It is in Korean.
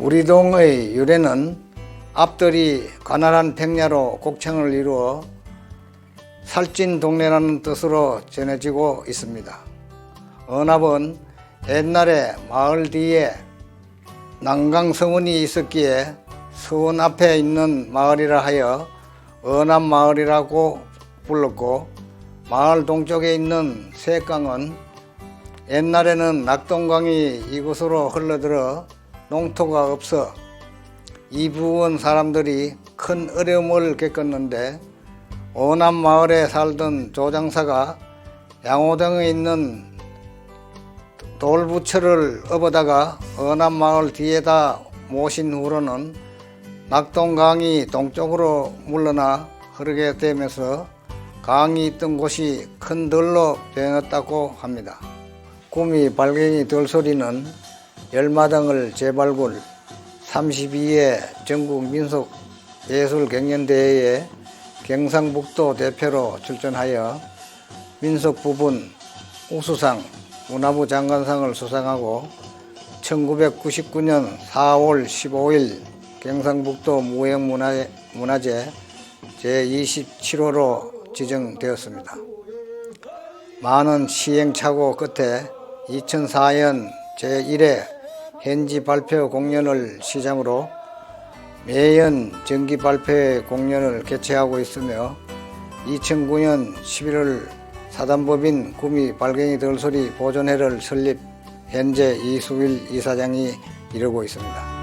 우리 동의 유래는 앞들이 가난한 백야로 곡창을 이루어 살찐 동네라는 뜻으로 전해지고 있습니다. 언압은 옛날에 마을 뒤에 난강서원이 있었기에 서원 앞에 있는 마을이라 하여 언압마을이라고 불렀고 마을 동쪽에 있는 세강은 옛날에는 낙동강이 이곳으로 흘러들어 농토가 없어 이 부근 사람들이 큰 어려움을 겪었는데 오남 마을에 살던 조장사가 양호동에 있는 돌부처를 업어다가 어남 마을 뒤에다 모신 후로는 낙동강이 동쪽으로 물러나 흐르게 되면서 강이 있던 곳이 큰 들로 변했다고 합니다. 꿈이 발갱이 들소리는 열마당을 재발굴 32회 전국 민속 예술 경연대회에 경상북도 대표로 출전하여 민속 부분 우수상 문화부 장관상을 수상하고 1999년 4월 15일 경상북도 무형문화재 문화재 제27호로 지정되었습니다. 많은 시행착오 끝에 2004년 제1회 현지 발표 공연을 시작으로 매연 정기 발표 공연을 개최하고 있으며 2009년 11월 사단법인 구미 발갱이 들소리 보존회를 설립 현재 이수일 이사장이 이루고 있습니다.